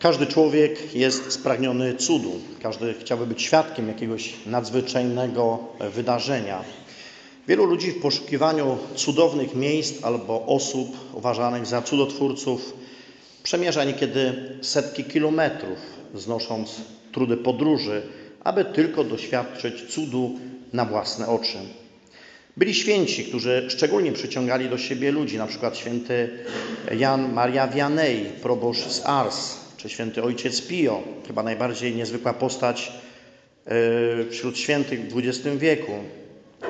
Każdy człowiek jest spragniony cudu. Każdy chciałby być świadkiem jakiegoś nadzwyczajnego wydarzenia. Wielu ludzi w poszukiwaniu cudownych miejsc albo osób uważanych za cudotwórców przemierza niekiedy setki kilometrów, znosząc trudy podróży, aby tylko doświadczyć cudu na własne oczy. Byli święci, którzy szczególnie przyciągali do siebie ludzi, na przykład święty Jan Maria Vianney, proboszcz z Ars, czy święty ojciec Pio, chyba najbardziej niezwykła postać e, wśród świętych w XX wieku,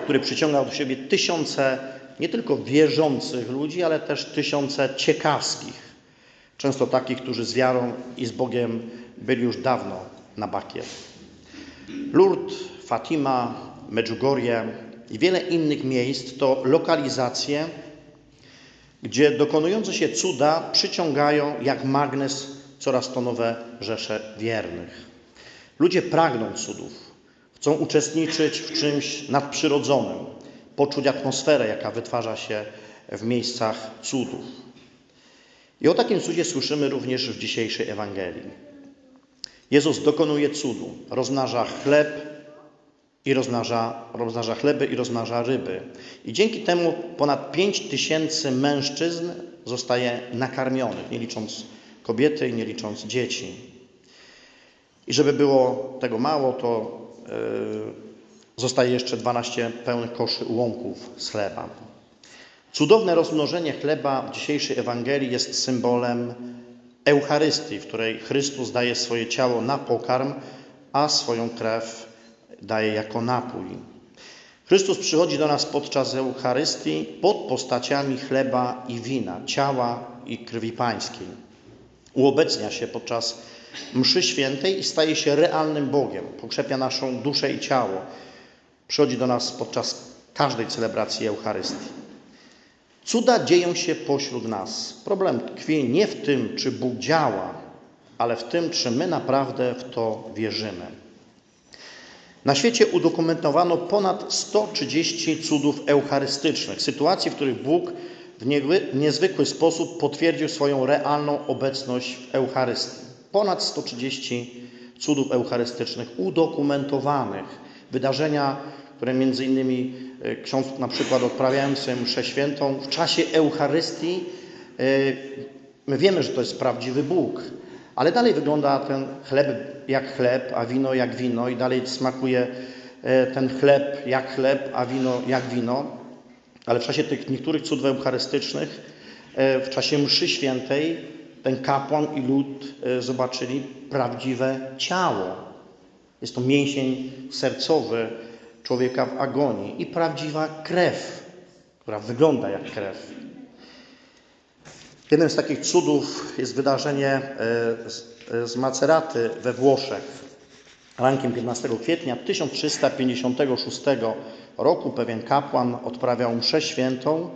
który przyciągał do siebie tysiące nie tylko wierzących ludzi, ale też tysiące ciekawskich, często takich, którzy z wiarą i z Bogiem byli już dawno na bakier. Lourdes, Fatima, Medjugorje i wiele innych miejsc to lokalizacje, gdzie dokonujące się cuda przyciągają jak magnes coraz to nowe rzesze wiernych. Ludzie pragną cudów, chcą uczestniczyć w czymś nadprzyrodzonym, poczuć atmosferę, jaka wytwarza się w miejscach cudów. I o takim cudzie słyszymy również w dzisiejszej Ewangelii. Jezus dokonuje cudu, rozmnaża chleb i rozmnaża, rozmnaża chleby i rozmnaża ryby. I dzięki temu ponad 5 tysięcy mężczyzn zostaje nakarmionych, nie licząc kobiety i nie licząc dzieci. I żeby było tego mało, to yy, zostaje jeszcze 12 pełnych koszy ułomków z chleba. Cudowne rozmnożenie chleba w dzisiejszej Ewangelii jest symbolem Eucharystii, w której Chrystus daje swoje ciało na pokarm, a swoją krew daje jako napój. Chrystus przychodzi do nas podczas Eucharystii pod postaciami chleba i wina, ciała i krwi pańskiej. Uobecnia się podczas mszy świętej i staje się realnym Bogiem. Pokrzepia naszą duszę i ciało. Przychodzi do nas podczas każdej celebracji Eucharystii. Cuda dzieją się pośród nas. Problem tkwi nie w tym, czy Bóg działa, ale w tym, czy my naprawdę w to wierzymy. Na świecie udokumentowano ponad 130 cudów eucharystycznych, sytuacji, w których Bóg w niezwykły sposób potwierdził swoją realną obecność w Eucharystii. Ponad 130 cudów eucharystycznych udokumentowanych, wydarzenia, które między innymi e, ksiądz na przykład odprawiający mszę świętą w czasie Eucharystii, e, my wiemy, że to jest prawdziwy Bóg, ale dalej wygląda ten chleb jak chleb, a wino jak wino i dalej smakuje e, ten chleb jak chleb, a wino jak wino. Ale w czasie tych niektórych cudów eucharystycznych, w czasie mszy świętej, ten kapłan i lud zobaczyli prawdziwe ciało. Jest to mięsień sercowy, człowieka w agonii i prawdziwa krew, która wygląda jak krew. Jednym z takich cudów jest wydarzenie e, z Maceraty we Włoszech. Rankiem 15 kwietnia 1356 roku pewien kapłan odprawiał mszę świętą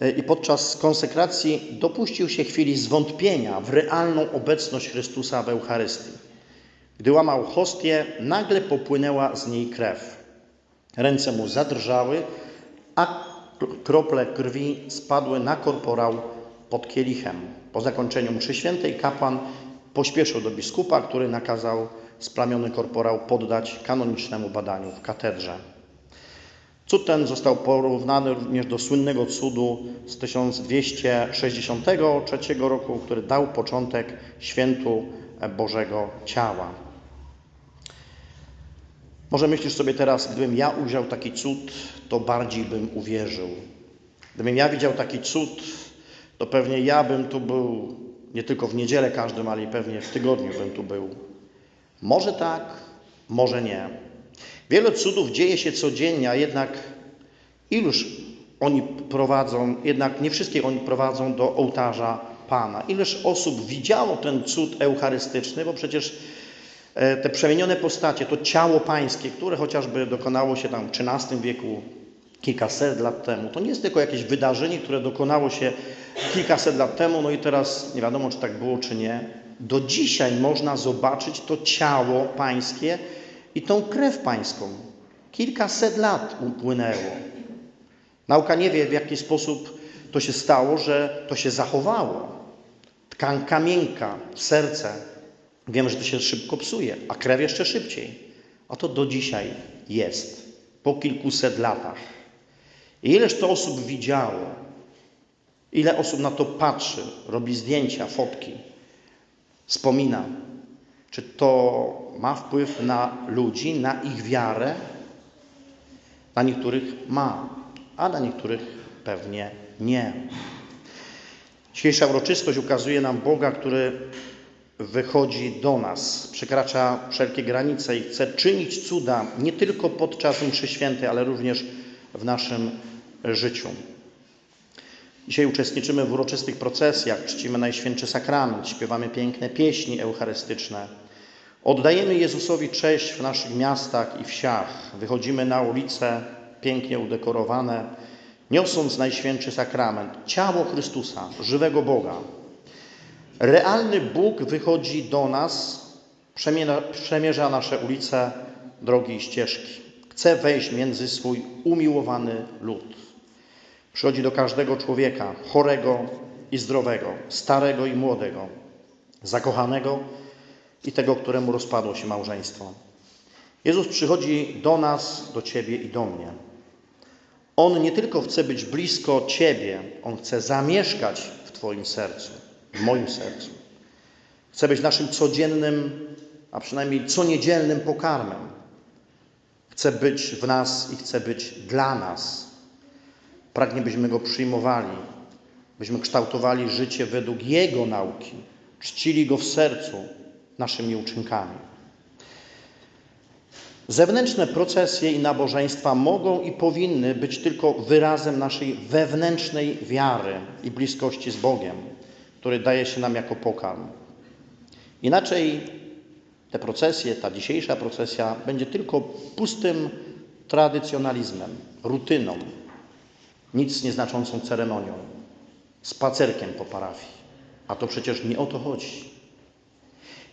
e, i podczas konsekracji dopuścił się chwili zwątpienia w realną obecność Chrystusa w Eucharystii. Gdy łamał hostię, nagle popłynęła z niej krew. Ręce mu zadrżały, a krople krwi spadły na korporał pod kielichem. Po zakończeniu mszy świętej kapłan pośpieszył do biskupa, który nakazał splamiony korporał poddać kanonicznemu badaniu w katedrze. Cud ten został porównany również do słynnego cudu z 1263 roku, który dał początek świętu Bożego Ciała. Może myślisz sobie teraz, gdybym ja ujrzał taki cud, to bardziej bym uwierzył. Gdybym ja widział taki cud, to pewnie ja bym tu był nie tylko w niedzielę każdym, ale i pewnie w tygodniu bym tu był. Może tak, może nie. Wiele cudów dzieje się codziennie, a jednak iluż oni prowadzą, jednak nie wszystkie oni prowadzą do ołtarza Pana. Ileż osób widziało ten cud eucharystyczny, bo przecież E, te przemienione postacie, to ciało pańskie, które chociażby dokonało się tam w XIII wieku, kilkaset lat temu, to nie jest tylko jakieś wydarzenie, które dokonało się kilkaset lat temu, no i teraz nie wiadomo, czy tak było, czy nie. Do dzisiaj można zobaczyć to ciało pańskie i tą krew pańską. Kilkaset lat upłynęło. Nauka nie wie, w jaki sposób to się stało, że to się zachowało. tkanka miękka, serce. Wiemy, że to się szybko psuje, a krew jeszcze szybciej. A to do dzisiaj jest, po kilkuset latach. I ileż to osób widziało, ile osób na to patrzy, robi zdjęcia, fotki, wspomina. Czy to ma wpływ na ludzi, na ich wiarę? Na niektórych ma, a na niektórych pewnie nie. Dzisiejsza uroczystość ukazuje nam Boga, który wychodzi do nas, przekracza wszelkie granice i chce czynić cuda nie tylko podczas mszy świętej, ale również w naszym życiu. Dzisiaj uczestniczymy w uroczystych procesjach, czcimy Najświętszy Sakrament, śpiewamy piękne pieśni eucharystyczne. Oddajemy Jezusowi cześć w naszych miastach i wsiach. Wychodzimy na ulice pięknie udekorowane, niosąc Najświętszy Sakrament, ciało Chrystusa, żywego Boga. Realny Bóg wychodzi do nas, przemierza, nasze ulice, drogi i ścieżki. Chce wejść między swój umiłowany lud. Przychodzi do każdego człowieka, chorego i zdrowego, starego i młodego, zakochanego i tego, któremu rozpadło się małżeństwo. Jezus przychodzi do nas, do Ciebie i do mnie. On nie tylko chce być blisko Ciebie, On chce zamieszkać w Twoim sercu, w moim sercu. Chce być naszym codziennym, a przynajmniej co niedzielnym pokarmem. Chce być w nas i chce być dla nas. Pragnie, byśmy Go przyjmowali, byśmy kształtowali życie według Jego nauki, czcili Go w sercu naszymi uczynkami. Zewnętrzne procesje i nabożeństwa mogą i powinny być tylko wyrazem naszej wewnętrznej wiary i bliskości z Bogiem, który daje się nam jako pokarm. Inaczej te procesje, ta dzisiejsza procesja będzie tylko pustym tradycjonalizmem, rutyną, nic nieznaczącą ceremonią, spacerkiem po parafii. A to przecież nie o to chodzi.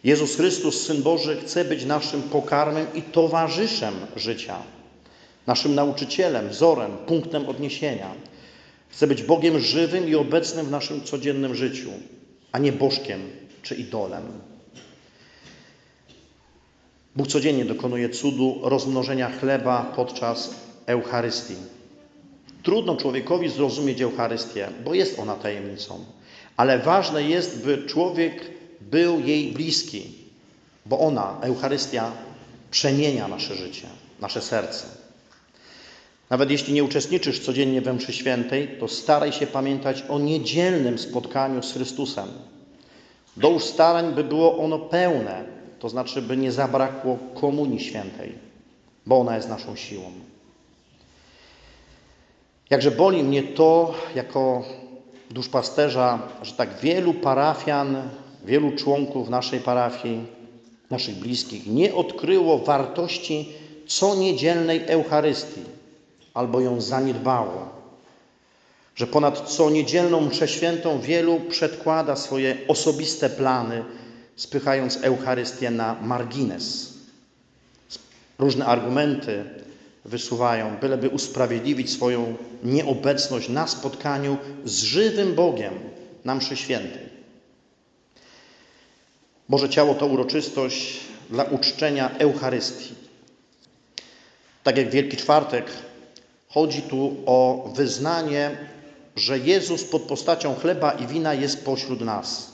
Jezus Chrystus, Syn Boży, chce być naszym pokarmem i towarzyszem życia, naszym nauczycielem, wzorem, punktem odniesienia. Chce być Bogiem żywym i obecnym w naszym codziennym życiu, a nie bożkiem czy idolem. Bóg codziennie dokonuje cudu rozmnożenia chleba podczas Eucharystii. Trudno człowiekowi zrozumieć Eucharystię, bo jest ona tajemnicą, ale ważne jest, by człowiek był jej bliski, bo ona, Eucharystia, przemienia nasze życie, nasze serce. Nawet jeśli nie uczestniczysz codziennie we mszy świętej, to staraj się pamiętać o niedzielnym spotkaniu z Chrystusem. Dołóż starań, by było ono pełne, to znaczy, by nie zabrakło komunii świętej, bo ona jest naszą siłą. Jakże boli mnie to, jako duszpasterza, że tak wielu parafian wielu członków naszej parafii, naszych bliskich, nie odkryło wartości co niedzielnej Eucharystii albo ją zaniedbało. Że ponad co niedzielną mszę świętą wielu przedkłada swoje osobiste plany, spychając Eucharystię na margines. Różne argumenty wysuwają, byleby usprawiedliwić swoją nieobecność na spotkaniu z żywym Bogiem na mszy świętej. Boże Ciało to uroczystość dla uczczenia Eucharystii. Tak jak Wielki Czwartek, chodzi tu o wyznanie, że Jezus pod postacią chleba i wina jest pośród nas.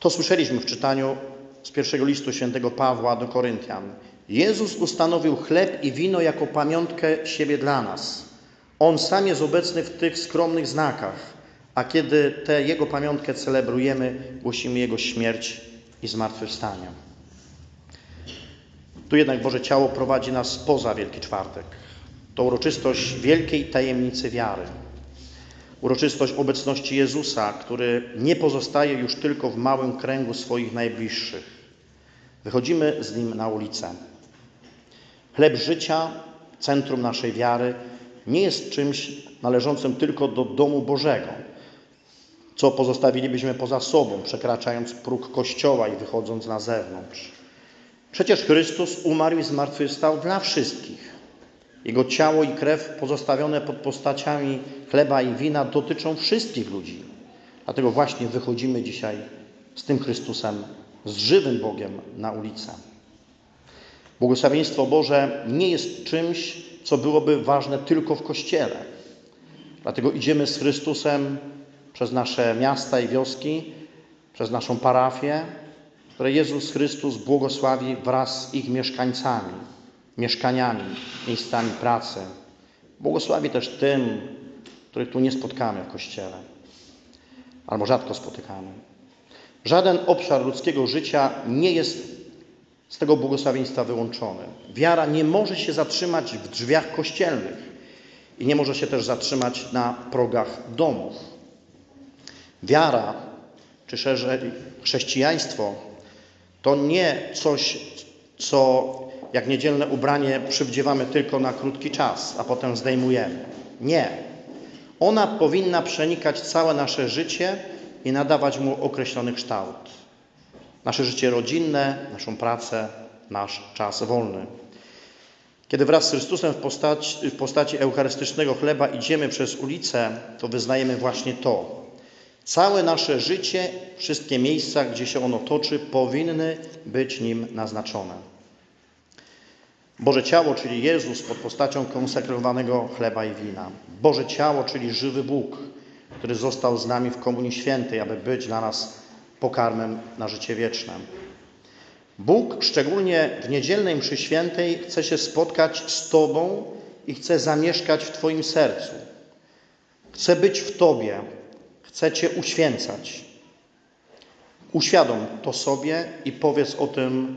To słyszeliśmy w czytaniu z pierwszego listu świętego Pawła do Koryntian. Jezus ustanowił chleb i wino jako pamiątkę siebie dla nas. On sam jest obecny w tych skromnych znakach a kiedy tę Jego pamiątkę celebrujemy, głosimy Jego śmierć i zmartwychwstanie. Tu jednak Boże Ciało prowadzi nas poza Wielki Czwartek. To uroczystość wielkiej tajemnicy wiary. Uroczystość obecności Jezusa, który nie pozostaje już tylko w małym kręgu swoich najbliższych. Wychodzimy z Nim na ulicę. Chleb życia, centrum naszej wiary, nie jest czymś należącym tylko do domu Bożego co pozostawilibyśmy poza sobą, przekraczając próg Kościoła i wychodząc na zewnątrz. Przecież Chrystus umarł i zmartwychwstał dla wszystkich. Jego ciało i krew pozostawione pod postaciami chleba i wina dotyczą wszystkich ludzi. Dlatego właśnie wychodzimy dzisiaj z tym Chrystusem, z żywym Bogiem na ulicę. Błogosławieństwo Boże nie jest czymś, co byłoby ważne tylko w Kościele. Dlatego idziemy z Chrystusem przez nasze miasta i wioski, przez naszą parafię, które Jezus Chrystus błogosławi wraz z ich mieszkańcami, mieszkaniami, miejscami pracy. Błogosławi też tym, których tu nie spotkamy w Kościele, albo rzadko spotykamy. Żaden obszar ludzkiego życia nie jest z tego błogosławieństwa wyłączony. Wiara nie może się zatrzymać w drzwiach kościelnych i nie może się też zatrzymać na progach domów. Wiara, czy szerzej chrześcijaństwo, to nie coś, co jak niedzielne ubranie przywdziewamy tylko na krótki czas, a potem zdejmujemy. Nie. Ona powinna przenikać całe nasze życie i nadawać mu określony kształt. Nasze życie rodzinne, naszą pracę, nasz czas wolny. Kiedy wraz z Chrystusem w postaci, w postaci eucharystycznego chleba idziemy przez ulicę, to wyznajemy właśnie to. Całe nasze życie, wszystkie miejsca, gdzie się ono toczy, powinny być nim naznaczone. Boże ciało, czyli Jezus pod postacią konsekrowanego chleba i wina. Boże ciało, czyli żywy Bóg, który został z nami w Komunii Świętej, aby być dla nas pokarmem na życie wieczne. Bóg, szczególnie w niedzielnej mszy świętej, chce się spotkać z Tobą i chce zamieszkać w Twoim sercu. Chce być w Tobie, chce Cię uświęcać. Uświadom to sobie i powiedz o tym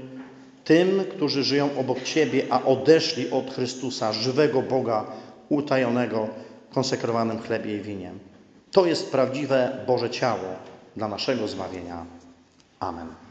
tym, którzy żyją obok Ciebie, a odeszli od Chrystusa, żywego Boga, utajonego, konsekrowanym chlebie i winie. To jest prawdziwe Boże ciało dla naszego zbawienia. Amen.